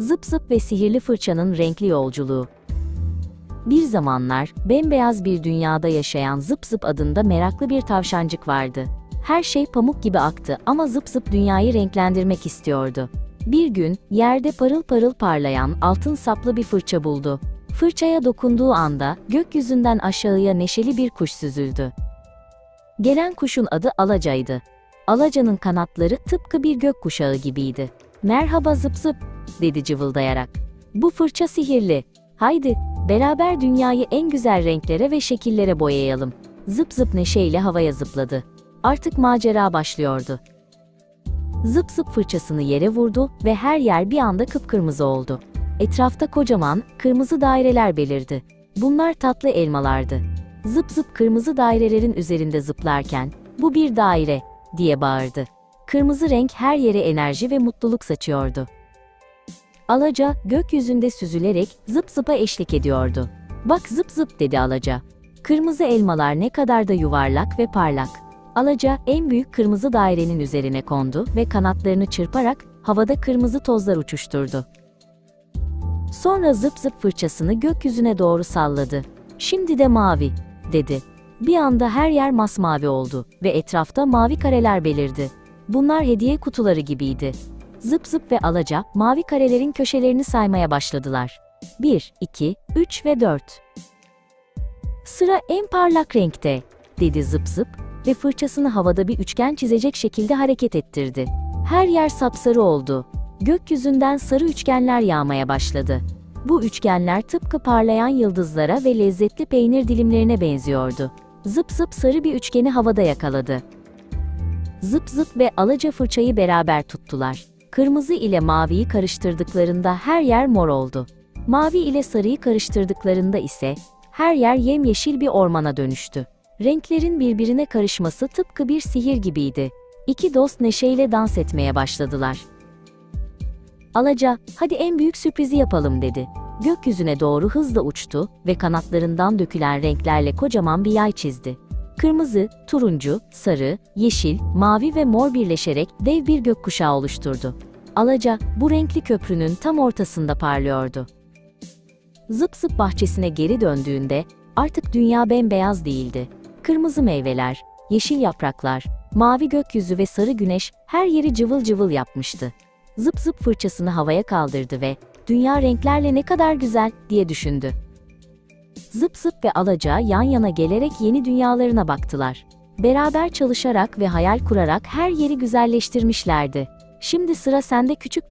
Zıp zıp ve sihirli fırçanın renkli yolculuğu. Bir zamanlar bembeyaz bir dünyada yaşayan Zıp Zıp adında meraklı bir tavşancık vardı. Her şey pamuk gibi aktı ama Zıp Zıp dünyayı renklendirmek istiyordu. Bir gün yerde parıl parıl parlayan altın saplı bir fırça buldu. Fırçaya dokunduğu anda gökyüzünden aşağıya neşeli bir kuş süzüldü. Gelen kuşun adı Alaca'ydı. Alaca'nın kanatları tıpkı bir gök kuşağı gibiydi. Merhaba zıp zıp, dedi cıvıldayarak. Bu fırça sihirli. Haydi, beraber dünyayı en güzel renklere ve şekillere boyayalım. Zıp zıp neşeyle havaya zıpladı. Artık macera başlıyordu. Zıp zıp fırçasını yere vurdu ve her yer bir anda kıpkırmızı oldu. Etrafta kocaman, kırmızı daireler belirdi. Bunlar tatlı elmalardı. Zıp zıp kırmızı dairelerin üzerinde zıplarken, bu bir daire, diye bağırdı. Kırmızı renk her yere enerji ve mutluluk saçıyordu. Alaca, gökyüzünde süzülerek zıp zıpa eşlik ediyordu. Bak zıp zıp dedi Alaca. Kırmızı elmalar ne kadar da yuvarlak ve parlak. Alaca en büyük kırmızı dairenin üzerine kondu ve kanatlarını çırparak havada kırmızı tozlar uçuşturdu. Sonra zıp zıp fırçasını gökyüzüne doğru salladı. Şimdi de mavi, dedi. Bir anda her yer masmavi oldu ve etrafta mavi kareler belirdi. Bunlar hediye kutuları gibiydi. Zıp zıp ve alaca mavi karelerin köşelerini saymaya başladılar. 1, 2, 3 ve 4. Sıra en parlak renkte, dedi zıp zıp ve fırçasını havada bir üçgen çizecek şekilde hareket ettirdi. Her yer sapsarı oldu. Gökyüzünden sarı üçgenler yağmaya başladı. Bu üçgenler tıpkı parlayan yıldızlara ve lezzetli peynir dilimlerine benziyordu. Zıp zıp sarı bir üçgeni havada yakaladı. Zıp zıp ve alaca fırçayı beraber tuttular. Kırmızı ile maviyi karıştırdıklarında her yer mor oldu. Mavi ile sarıyı karıştırdıklarında ise her yer yemyeşil bir ormana dönüştü. Renklerin birbirine karışması tıpkı bir sihir gibiydi. İki dost neşeyle dans etmeye başladılar. Alaca, hadi en büyük sürprizi yapalım dedi. Gökyüzüne doğru hızla uçtu ve kanatlarından dökülen renklerle kocaman bir yay çizdi. Kırmızı, turuncu, sarı, yeşil, mavi ve mor birleşerek dev bir gökkuşağı oluşturdu. Alaca, bu renkli köprünün tam ortasında parlıyordu. Zıp zıp bahçesine geri döndüğünde artık dünya bembeyaz değildi. Kırmızı meyveler, yeşil yapraklar, mavi gökyüzü ve sarı güneş her yeri cıvıl cıvıl yapmıştı. Zıp zıp fırçasını havaya kaldırdı ve dünya renklerle ne kadar güzel diye düşündü. Zıp zıp ve alaca yan yana gelerek yeni dünyalarına baktılar. Beraber çalışarak ve hayal kurarak her yeri güzelleştirmişlerdi. Şimdi sıra sende küçük